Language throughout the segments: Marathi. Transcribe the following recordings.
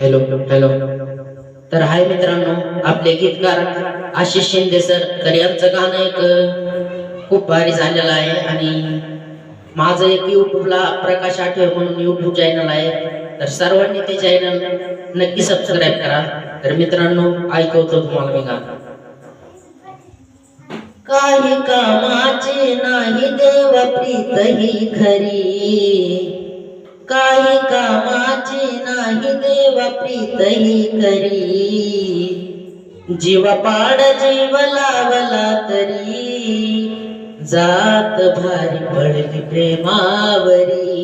Hello hello. तर हाय मित्रांनो आपले गीतकार आशिष शिंदे सर तर यांचं गाणं एक खूप भारी झालेलं आहे. आणि माझं एक युट्यूबला प्रकाश आठवे म्हणून युट्यूब चॅनल आहे. तर सर्वांनी ते चॅनल नक्की सबस्क्राईब करा. तर मित्रांनो ऐकवतो तुम्हाला मी गाणं. काही कामाचे नाही देव प्रीत ही खरी नाही देव प्रीतही करी. जीव पाड जीव लावला तरी जात भारी पडली प्रेमावरी.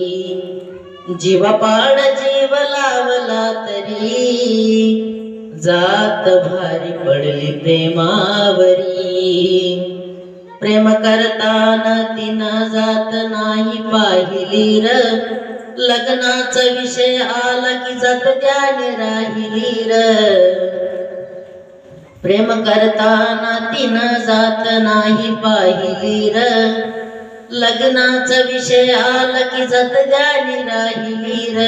जीव पाड जीव लावला तरी जात भारी पडली प्रेमावरी. प्रेम करताना तिनं जात नाही पाहिली र लग्नाचा विषय आला की जात त्याने राहिली र प्रेम करताना तिनं जात नाही पाहिली र लग्नाचा विषय आला की जात त्याने राहिली र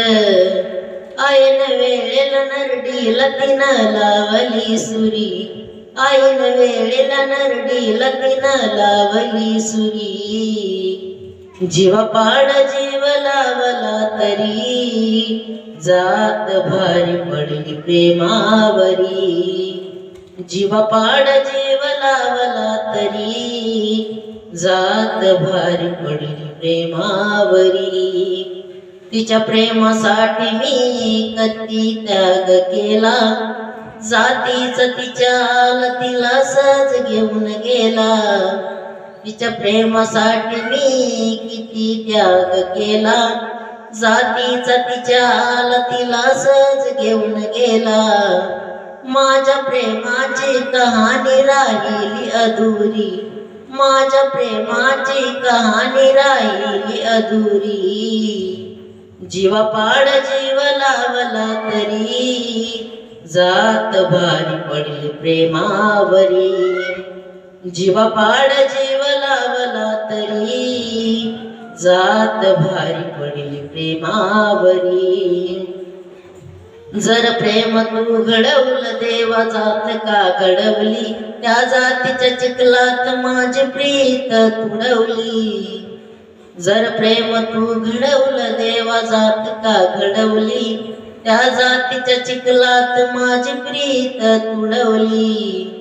आयन वेळेला नरडीला तिनं लावली सुरी. आईन वेळेला नरडीला तिनं लावली सुरी. जीव पाड जीव लावला तरी जात भारी पडली प्रेमावरी. जीव पाड जीव लावला तरी जात भारी पडली प्रेमावरी. तिच्या प्रेमासाठी मी कती त्याग केला. जातीच तिच्या तिला सज घेऊन गेला. तिच्या प्रेमासाठी मी किती त्याग केला. जातीचा तिच्या तिला सहज घेऊन गेला. माझ्या प्रेमाची कहाणी राहिली अधुरी. माझ्या प्रेमाची कहाणी राहिली अधुरी. जीव पाड जीव लावला तरी जात भारी पडली प्रेमावरी. जीव पाड जीव तरी जात भारी पडली प्रेमावरी. जर प्रेम तू घडवलं देवा जात का घडवली? त्या जातीच्या चिखलात माझी प्रीत तुडवली. जर प्रेम तू घडवलं देवा जात का घडवली? त्या जातीच्या चिखलात माझी प्रीत तुडवली.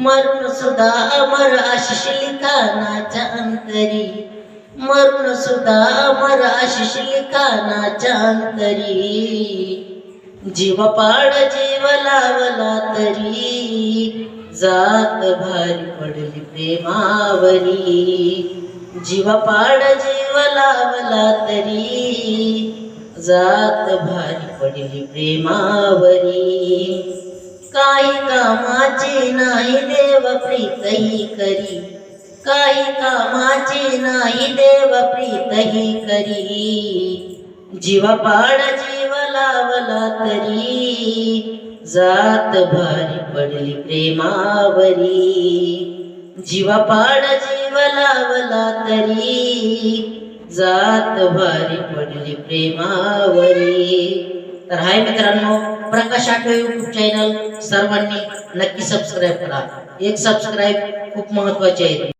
मरून सुद्धा अमर आशिष लिखाणाच्या अंतरी. मरून सुद्धा अमर आशिष लिखाणाच्या अंतरी. जीव पाड जीव लावला तरी जात भारी पडली प्रेमावरी. जीव पाड जीव लावला तरी जात भारी पडली प्रेमावरी. काही कामाचे नाही देव प्रीतही करी. काही कामाचे नाही देव प्रीतही करी. जीवापाड जीव लावला तरी. जात भारी पडली प्रेमावरी. जीवापाड जीव लावला तरी. जात भारी पडली प्रेमावरी. तर हाय मित्रांनो प्रकाश आठवे युट्यूब चॅनल सर्वांनी नक्की सबस्क्राईब करा. एक सबस्क्राईब खूप महत्त्वाचे आहे.